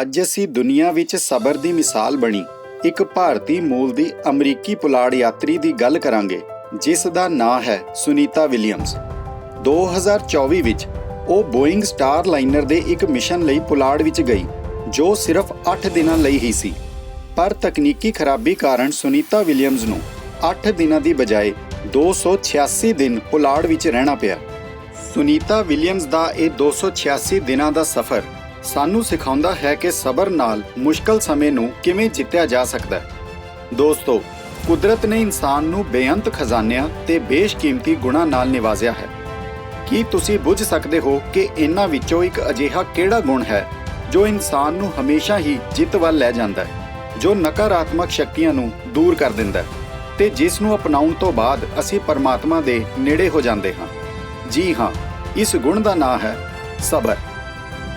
ਅੱਜ ਅਸੀਂ ਦੁਨੀਆ ਵਿੱਚ ਸਬਰ ਦੀ ਮਿਸਾਲ ਬਣੀ। ਇੱਕ ਭਾਰਤੀ ਮੂਲ ਦੀ ਅਮਰੀਕੀ ਪੁਲਾੜ ਯਾਤਰੀ ਦੀ ਗੱਲ ਕਰਾਂਗੇ, ਜਿਸ ਦਾ ਨਾਂ ਹੈ ਸੁਨੀਤਾ ਵਿਲੀਅਮਸ। 2024 ਵਿੱਚ ਉਹ ਬੋਇੰਗ ਸਟਾਰ ਲਾਈਨਰ ਦੇ ਇੱਕ ਮਿਸ਼ਨ ਲਈ ਪੁਲਾੜ ਵਿੱਚ ਗਈ, ਜੋ ਸਿਰਫ 8 ਦਿਨਾਂ ਲਈ ਹੀ ਸੀ। ਪਰ ਤਕਨੀਕੀ ਖਰਾਬੀ ਕਾਰਨ ਸੁਨੀਤਾ ਵਿਲੀਅਮਸ ਨੂੰ 8 ਦਿਨਾਂ ਦੀ ਬਜਾਏ 286 ਦਿਨ ਪੁਲਾੜ ਵਿੱਚ ਰਹਿਣਾ ਪਿਆ। ਸੁਨੀਤਾ ਵਿਲੀਅਮਸ ਦਾ ਇਹ 286 ਦਿਨਾਂ ਦਾ ਸਫ਼ਰ ਸਾਨੂੰ ਸਿਖਾਉਂਦਾ ਹੈ ਕਿ ਸਬਰ ਨਾਲ ਮੁਸ਼ਕਲ ਸਮੇਂ ਨੂੰ ਕਿਵੇਂ ਜਿੱਤਿਆ ਜਾ ਸਕਦਾ ਹੈ। ਦੋਸਤੋ, ਕੁਦਰਤ ਨੇ ਇਨਸਾਨ ਨੂੰ ਬੇਅੰਤ ਖਜ਼ਾਨਿਆਂ ਤੇ ਬੇਸ਼ਕੀਮਤੀ ਗੁਣਾਂ ਨਾਲ ਨਿਵਾਜ਼ਿਆ ਹੈ। ਕੀ ਤੁਸੀਂ ਬੁੱਝ ਸਕਦੇ ਹੋ ਕਿ ਇਹਨਾਂ ਵਿੱਚੋਂ ਇੱਕ ਅਜਿਹਾ ਕਿਹੜਾ ਗੁਣ ਹੈ ਜੋ ਇਨਸਾਨ ਨੂੰ ਹਮੇਸ਼ਾ ਹੀ ਜਿੱਤ ਵੱਲ ਲੈ ਜਾਂਦਾ ਹੈ, ਜੋ ਨਕਾਰਾਤਮਕ ਸ਼ਕਤੀਆਂ ਨੂੰ ਦੂਰ ਕਰ ਦਿੰਦਾ ਹੈ ਤੇ ਜਿਸ ਨੂੰ ਅਪਣਾਉਣ ਤੋਂ ਬਾਅਦ ਅਸੀਂ ਪਰਮਾਤਮਾ ਦੇ ਨੇੜੇ ਹੋ ਜਾਂਦੇ ਹਾਂ? ਜੀ ਹਾਂ, ਇਸ ਗੁਣ ਦਾ ਨਾਮ ਹੈ ਸਬਰ।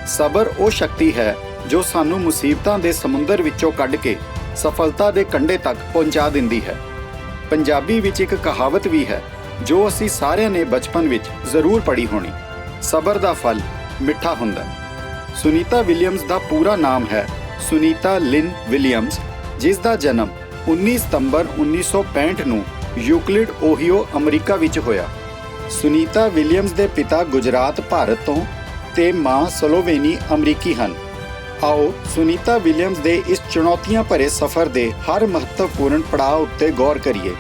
ਸਬਰ ਉਹ ਸ਼ਕਤੀ ਹੈ ਜੋ ਸਾਨੂੰ ਮੁਸੀਬਤਾਂ ਦੇ ਸਮੁੰਦਰ ਵਿੱਚੋਂ ਕੱਢ ਕੇ ਸਫਲਤਾ ਦੇ ਕੰਢੇ ਤੱਕ ਪਹੁੰਚਾ ਦਿੰਦੀ ਹੈ। ਪੰਜਾਬੀ ਵਿੱਚ ਇੱਕ ਕਹਾਵਤ ਵੀ ਹੈ, ਜੋ ਅਸੀਂ ਸਾਰਿਆਂ ਨੇ ਬਚਪਨ ਵਿੱਚ ਜ਼ਰੂਰ ਪੜ੍ਹੀ ਹੋਣੀ। ਸਬਰ ਦਾ ਫਲ ਮਿੱਠਾ ਹੁੰਦਾ। ਸੁਨੀਤਾ ਵਿਲੀਅਮਸ ਦਾ ਪੂਰਾ ਨਾਮ ਹੈ ਸੁਨੀਤਾ ਲਿਨ ਵਿਲੀਅਮਸ ਜਿਸ ਦਾ ਜਨਮ 19 ਸਤੰਬਰ 1965 ਨੂੰ ਯੂਕਲਿਡ ਓਹੀਓ ਅਮਰੀਕਾ ਵਿੱਚ ਹੋਇਆ। ਸੁਨੀਤਾ ਵਿਲੀਅਮਸ ਦੇ ਪਿਤਾ ਗੁਜਰਾਤ, ਭਾਰਤ ਤੋਂ ਤੇ ਮਾਂ ਸਲੋਵੇਨੀ ਅਮਰੀਕੀ ਹਨ। ਆਓ ਸੁਨੀਤਾ ਵਿਲੀਅਮਸ ਦੇ ਇਸ ਚੁਣੌਤੀਆਂ ਭਰੇ ਸਫ਼ਰ ਦੇ ਹਰ ਮਹੱਤਵਪੂਰਨ ਪੜਾਅ ਉੱਤੇ ਗੌਰ ਕਰੀਏ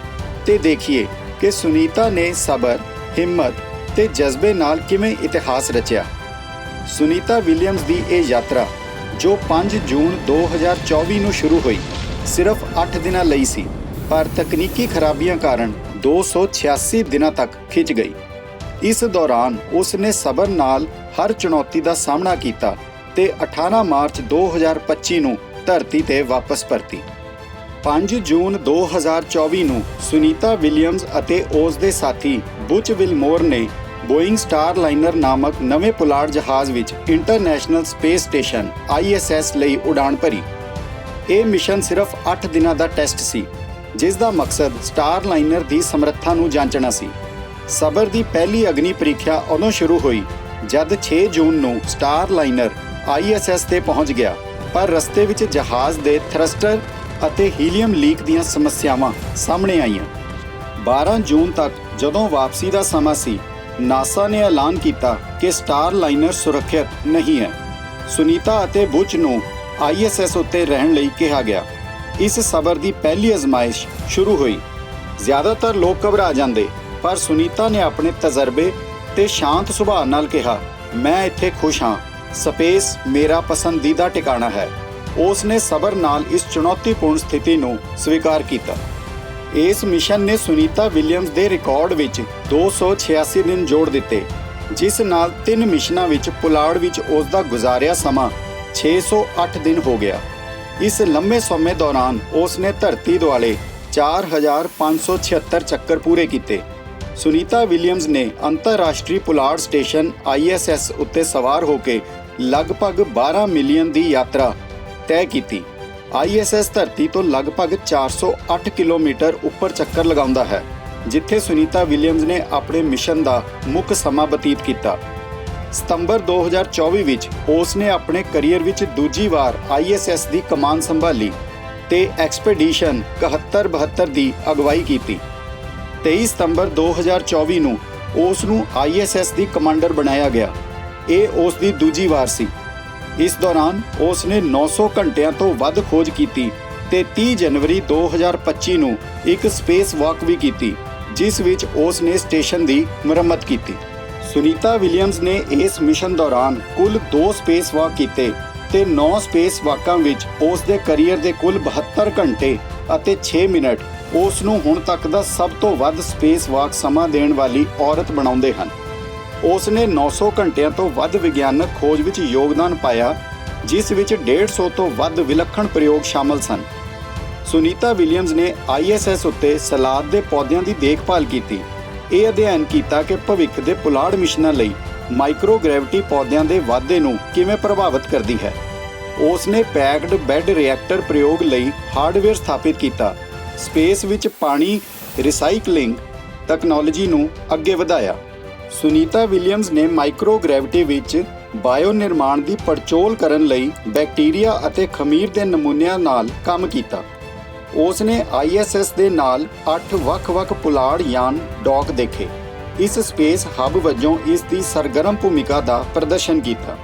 ਤੇ ਦੇਖੀਏ ਕਿ ਸੁਨੀਤਾ ਨੇ ਸਬਰ, ਹਿੰਮਤ ਤੇ ਜਜ਼ਬੇ ਨਾਲ ਕਿਵੇਂ ਇਤਿਹਾਸ ਰਚਿਆ। ਸੁਨੀਤਾ ਵਿਲੀਅਮਸ ਦੀ ਇਹ ਯਾਤਰਾ ਜੋ 5 ਜੂਨ 2024 ਨੂੰ ਸ਼ੁਰੂ ਹੋਈ ਸਿਰਫ 8 ਦਿਨਾਂ ਲਈ ਸੀ ਪਰ ਤਕਨੀਕੀ ਖਰਾਬੀਆਂ ਕਾਰਨ 286 ਦਿਨਾਂ ਤੱਕ ਖਿੱਚ ਗਈ। ਇਸ ਦੌਰਾਨ ਉਸ ਨੇ ਸਬਰ ਨਾਲ ਹਰ ਚੁਣੌਤੀ ਦਾ ਸਾਹਮਣਾ ਕੀਤਾ ਤੇ 18 ਮਾਰਚ 2025 ਨੂੰ ਧਰਤੀ ਤੇ ਵਾਪਸ ਪਰਤੀ। 5 ਜੂਨ 2024 ਨੂੰ ਸੁਨੀਤਾ ਵਿਲੀਅਮਸ ਅਤੇ ਉਸ ਦੇ ਸਾਥੀ ਬੁਚ ਵਿਲਮੋਰ ਨੇ ਬੋਇੰਗ ਸਟਾਰ ਲਾਈਨਰ ਨਾਮਕ ਨਵੇਂ ਪੁਲਾੜ ਜਹਾਜ਼ ਵਿੱਚ ਇੰਟਰਨੈਸ਼ਨਲ ਸਪੇਸ ਸਟੇਸ਼ਨ ISS ਲਈ ਉਡਾਣ ਭਰੀ। ਇਹ ਮਿਸ਼ਨ ਸਿਰਫ 8 ਦਿਨਾਂ ਦਾ ਟੈਸਟ ਸੀ, ਜਿਸ ਦਾ ਮਕਸਦ ਸਟਾਰ ਲਾਈਨਰ ਦੀ ਸਮਰੱਥਾ ਨੂੰ ਜਾਂਚਣਾ ਸੀ। ਸਬਰ ਦੀ ਪਹਿਲੀ ਅਗਨੀ ਪ੍ਰੀਖਿਆ ਉਦੋਂ ਸ਼ੁਰੂ ਹੋਈ ਜਦ 6 ਜੂਨ ਨੂੰ ਸਟਾਰ ਲਾਈਨਰ ISS ਤੇ ਪਹੁੰਚ ਗਿਆ, ਪਰ ਰਸਤੇ ਵਿੱਚ ਜਹਾਜ਼ ਦੇ ਥਰਸਟਰ ਅਤੇ ਹੀਲੀਅਮ ਲੀਕ ਦੀਆਂ ਸਮੱਸਿਆਵਾਂ ਸਾਹਮਣੇ ਆਈਆਂ। 12 ਜੂਨ ਤੱਕ ਜਦੋਂ ਵਾਪਸੀ ਦਾ ਸਮਾਂ ਸੀ, ਨਾਸਾ ਨੇ ਐਲਾਨ ਕੀਤਾ ਕਿ ਸਟਾਰ ਲਾਈਨਰ ਸੁਰੱਖਿਅਤ ਨਹੀਂ ਹੈ। ਸੁਨੀਤਾ ਅਤੇ ਬੁਚ ਨੂੰ ISS ਉੱਤੇ ਰਹਿਣ ਲਈ ਕਿਹਾ ਗਿਆ। ਇਸ ਸਬਰ ਦੀ ਪਹਿਲੀ ਅਜ਼ਮਾਇਸ਼ ਸ਼ੁਰੂ ਹੋਈ। ਜ਼ਿਆਦਾਤਰ ਲੋਕ ਘਬਰਾ ਜਾਂਦੇ, ਪਰ ਸੁਨੀਤਾ ਨੇ ਆਪਣੇ ਤਜਰਬੇ ਤੇ ਸ਼ਾਂਤ ਸੁਭਾਅ ਨਾਲ ਕਿਹਾ, ਮੈਂ ਇੱਥੇ ਖੁਸ਼ ਹਾਂ। ਸਪੇਸ ਮੇਰਾ ਪਸੰਦੀਦਾ ਟਿਕਾਣਾ ਹੈ। ਉਸ ਨੇ ਸਬਰ ਨਾਲ ਇਸ ਚੁਣੌਤੀਪੂਰਨ ਸਥਿਤੀ ਨੂੰ ਸਵੀਕਾਰ ਕੀਤਾ। ਇਸ ਮਿਸ਼ਨ ਨੇ ਸੁਨੀਤਾ ਵਿਲੀਅਮਸ ਦੇ ਰਿਕਾਰਡ ਵਿੱਚ 286 ਦਿਨ ਜੋੜ ਦਿੱਤੇ, ਜਿਸ ਨਾਲ ਤਿੰਨ ਮਿਸ਼ਨਾਂ ਵਿੱਚ ਪੁਲਾੜ ਵਿੱਚ ਉਸ ਦਾ ਗੁਜ਼ਾਰਿਆ ਸਮਾਂ 608 ਦਿਨ ਹੋ ਗਿਆ। ਇਸ ਲੰਮੇ ਸਮੇਂ ਦੌਰਾਨ ਉਸ ਨੇ ਧਰਤੀ ਦੁਆਲੇ 4576 ਚੱਕਰ ਪੂਰੇ ਕੀਤੇ। ਸੁਨੀਤਾ ਵਿਲੀਅਮਸ ਨੇ ਅੰਤਰਰਾਸ਼ਟਰੀ ਪੁਲਾੜ ਸਟੇਸ਼ਨ ISS ਉੱਤੇ ਸਵਾਰ ਹੋ ਕੇ ਲਗਭਗ 12 ਮਿਲੀਅਨ ਦੀ ਯਾਤਰਾ ਤੈਅ ਕੀਤੀ। ISS ਧਰਤੀ ਤੋਂ ਲਗਭਗ 408 ਕਿਲੋਮੀਟਰ ਉੱਪਰ ਚੱਕਰ ਲਗਾਉਂਦਾ ਹੈ, ਜਿੱਥੇ ਸੁਨੀਤਾ ਵਿਲੀਅਮਸ ਨੇ ਆਪਣੇ ਮਿਸ਼ਨ ਦਾ ਮੁੱਖ ਸਮਾਂ ਬਤੀਤ ਕੀਤਾ। ਸਤੰਬਰ 2024 ਵਿੱਚ ਉਸ ਨੇ ਆਪਣੇ ਕੈਰੀਅਰ ਵਿੱਚ ਦੂਜੀ ਵਾਰ ISS ਦੀ ਕਮਾਨ ਸੰਭਾਲੀ ਤੇ ਐਕਸਪੀਡੀਸ਼ਨ 7172 ਦੀ ਅਗਵਾਈ ਕੀਤੀ। 23 ਸਤੰਬਰ 2024 ਨੂੰ ਉਸ ਨੂੰ ISS ਦੀ ਕਮਾਂਡਰ ਬਣਾਇਆ ਗਿਆ। ਇਹ ਉਸ ਦੀ ਦੂਜੀ ਵਾਰ ਸੀ। ਇਸ ਦੌਰਾਨ ਉਸ ਨੇ 900 ਘੰਟਿਆਂ ਤੋਂ ਵੱਧ ਖੋਜ ਕੀਤੀ ਤੇ 30 ਜਨਵਰੀ 2025 ਨੂੰ ਇੱਕ ਸਪੇਸ ਵਾਕ ਵੀ ਕੀਤੀ, ਜਿਸ ਵਿੱਚ ਉਸ ਨੇ ਸਟੇਸ਼ਨ ਦੀ ਮੁਰੰਮਤ ਕੀਤੀ। ਸੁਨੀਤਾ ਵਿਲੀਅਮਸ ਨੇ ਇਸ ਮਿਸ਼ਨ ਦੌਰਾਨ ਕੁੱਲ 2 ਸਪੇਸ ਵਾਕ ਕੀਤੇ ਤੇ 9 ਸਪੇਸ ਵਾਕਾਂ ਵਿੱਚ ਉਸ ਦੇ ਕੈਰੀਅਰ ਦੇ ਕੁੱਲ 72 ਘੰਟੇ ਅਤੇ 6 ਮਿੰਟ ਉਸ ਨੂੰ ਹੁਣ ਤੱਕ ਦਾ ਸਭ ਤੋਂ ਵੱਧ ਸਪੇਸ ਵਾਕ ਸਮਾਂ ਦੇਣ ਵਾਲੀ ਔਰਤ ਬਣਾਉਂਦੇ ਹਨ। ਉਸ ਨੇ 900 ਘੰਟਿਆਂ ਤੋਂ ਵੱਧ ਵਿਗਿਆਨਕ ਖੋਜ ਵਿੱਚ ਯੋਗਦਾਨ ਪਾਇਆ, ਜਿਸ ਵਿੱਚ 150 ਤੋਂ ਵੱਧ ਵਿਲੱਖਣ ਪ੍ਰਯੋਗ ਸ਼ਾਮਲ ਸਨ। ਸੁਨੀਤਾ ਵਿਲੀਅਮਸ ਨੇ ISS ਉੱਤੇ ਸਲਾਦ ਦੇ ਪੌਦਿਆਂ ਦੀ ਦੇਖਭਾਲ ਕੀਤੀ। ਇਹ ਅਧਿਐਨ ਕੀਤਾ ਕਿ ਭਵਿੱਖ ਦੇ ਪੁਲਾੜ ਮਿਸ਼ਨਾਂ ਲਈ ਮਾਈਕਰੋਗ੍ਰੈਵਿਟੀ ਪੌਦਿਆਂ ਦੇ ਵਾਧੇ ਨੂੰ ਕਿਵੇਂ ਪ੍ਰਭਾਵਿਤ ਕਰਦੀ ਹੈ। ਉਸ ਨੇ ਪੈਕਡ ਬੈੱਡ ਰਿਐਕਟਰ ਪ੍ਰਯੋਗ ਲਈ ਹਾਰਡਵੇਅਰ ਸਥਾਪਿਤ ਕੀਤਾ। ਸਪੇਸ ਵਿੱਚ ਪਾਣੀ ਰੀਸਾਈਕਲਿੰਗ ਤਕਨਾਲੋਜੀ ਨੂੰ ਅੱਗੇ ਵਧਾਇਆ। ਸੁਨੀਤਾ ਵਿਲੀਅਮਸ ਨੇ ਮਾਈਕਰੋ ਗ੍ਰੈਵਿਟੀ ਵਿੱਚ ਬਾਇਓ ਨਿਰਮਾਣ ਦੀ ਪੜਚੋਲ ਕਰਨ ਲਈ ਬੈਕਟੀਰੀਆ ਅਤੇ ਖਮੀਰ ਦੇ ਨਮੂਨਿਆਂ ਨਾਲ ਕੰਮ ਕੀਤਾ। ਉਸ ਨੇ ISS ਦੇ ਨਾਲ 8 ਵੱਖ-ਵੱਖ ਪੁਲਾੜ ਯਾਨ ਡੌਕ ਦੇਖੇ। ਇਸ ਸਪੇਸ ਹੱਬ ਵਜੋਂ ਇਸ ਦੀ ਸਰਗਰਮ ਭੂਮਿਕਾ ਦਾ ਪ੍ਰਦਰਸ਼ਨ ਕੀਤਾ।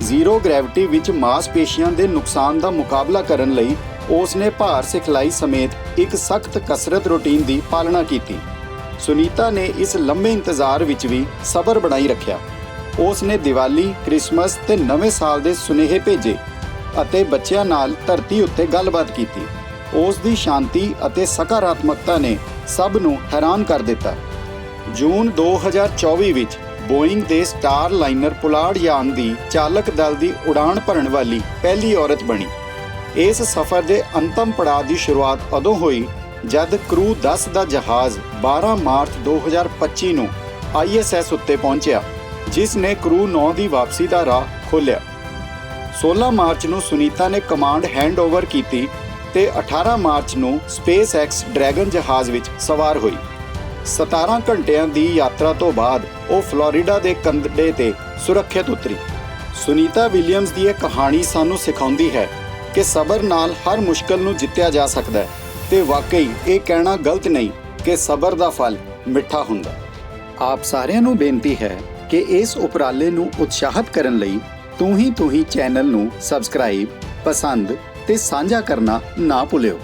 ਜ਼ੀਰੋ ਗ੍ਰੈਵਿਟੀ ਵਿੱਚ ਮਾਸਪੇਸ਼ੀਆਂ ਦੇ ਨੁਕਸਾਨ ਦਾ ਮੁਕਾਬਲਾ ਕਰਨ ਲਈ ਉਸ ਨੇ ਭਾਰ ਸਿਖਲਾਈ ਸਮੇਤ ਇੱਕ ਸਖਤ ਕਸਰਤ ਰੁਟੀਨ ਦੀ ਪਾਲਣਾ ਕੀਤੀ। ਸੁਨੀਤਾ ਨੇ ਇਸ ਲੰਮੇ ਇੰਤਜ਼ਾਰ ਵਿੱਚ ਵੀ ਸਬਰ ਬਣਾਈ ਰੱਖਿਆ। ਉਸ ਨੇ ਦੀਵਾਲੀ, ਕ੍ਰਿਸਮਸ ਤੇ ਨਵੇਂ ਸਾਲ ਦੇ ਸੁਨੇਹੇ ਭੇਜੇ ਅਤੇ ਬੱਚਿਆਂ ਨਾਲ ਧਰਤੀ ਉੱਤੇ ਗੱਲਬਾਤ ਕੀਤੀ। ਉਸ ਦੀ ਸ਼ਾਂਤੀ ਅਤੇ ਸਕਾਰਾਤਮਕਤਾ ਨੇ ਸਭ ਨੂੰ ਹੈਰਾਨ ਕਰ ਦਿੱਤਾ। ਜੂਨ 2024 ਵਿੱਚ ਬੋਇੰਗ ਦੇ ਸਟਾਰ ਲਾਈਨਰ ਪੁਲਾੜ ਯਾਨ ਦੀ ਚਾਲਕ ਦਲ ਦੀ ਉਡਾਣ ਭਰਨ ਵਾਲੀ ਪਹਿਲੀ ਔਰਤ ਬਣੀ। ਇਸ ਸਫ਼ਰ ਦੇ ਅੰਤਮ ਪੜਾਅ ਦੀ ਸ਼ੁਰੂਆਤ ਉਦੋਂ ਹੋਈ ਜਦ ਕਰੂ 10 ਦਾ ਜਹਾਜ਼ 12 ਮਾਰਚ 2025 ਨੂੰ ISS ਉੱਤੇ ਪਹੁੰਚਿਆ, ਜਿਸ ਨੇ ਕਰੂ 9 ਦੀ ਵਾਪਸੀ ਦਾ ਰਾਹ ਖੋਲ੍ਹਿਆ। 16 ਮਾਰਚ ਨੂੰ ਸੁਨੀਤਾ ਨੇ ਕਮਾਂਡ ਹੈਂਡਓਵਰ ਕੀਤੀ ਤੇ 18 ਮਾਰਚ ਨੂੰ ਸਪੇਸ ਐਕਸ ਡਰੈਗਨ ਜਹਾਜ਼ ਵਿੱਚ ਸਵਾਰ ਹੋਈ। 17 ਘੰਟਿਆਂ ਦੀ ਯਾਤਰਾ ਤੋਂ ਬਾਅਦ ਉਹ ਫਲੋਰੀਡਾ ਦੇ ਕੰਢੇ ਤੇ ਸੁਰੱਖਿਅਤ ਉਤਰੀ। ਸੁਨੀਤਾ ਵਿਲੀਅਮਸ ਦੀ ਇਹ ਕਹਾਣੀ ਸਾਨੂੰ ਸਿਖਾਉਂਦੀ ਹੈ ਕਿ ਸਬਰ ਨਾਲ ਹਰ ਮੁਸ਼ਕਲ ਨੂੰ ਜਿੱਤਿਆ ਜਾ ਸਕਦਾ ਹੈ। ਤੇ ਵਾਕਈ ਇਹ ਕਹਿਣਾ ਗਲਤ ਨਹੀਂ ਕਿ ਸਬਰ ਦਾ ਫਲ ਮਿੱਠਾ ਹੁੰਦਾ। ਆਪ ਸਾਰਿਆਂ ਨੂੰ ਬੇਨਤੀ ਹੈ ਕਿ ਇਸ ਉਪਰਾਲੇ ਨੂੰ ਉਤਸ਼ਾਹਿਤ ਕਰਨ ਲਈ ਤੂੰ ਹੀ ਤੂੰ ਹੀ ਚੈਨਲ ਨੂੰ ਸਬਸਕ੍ਰਾਈਬ, ਪਸੰਦ ਤੇ ਸਾਂਝਾ ਕਰਨਾ ਨਾ ਭੁੱਲਿਓ।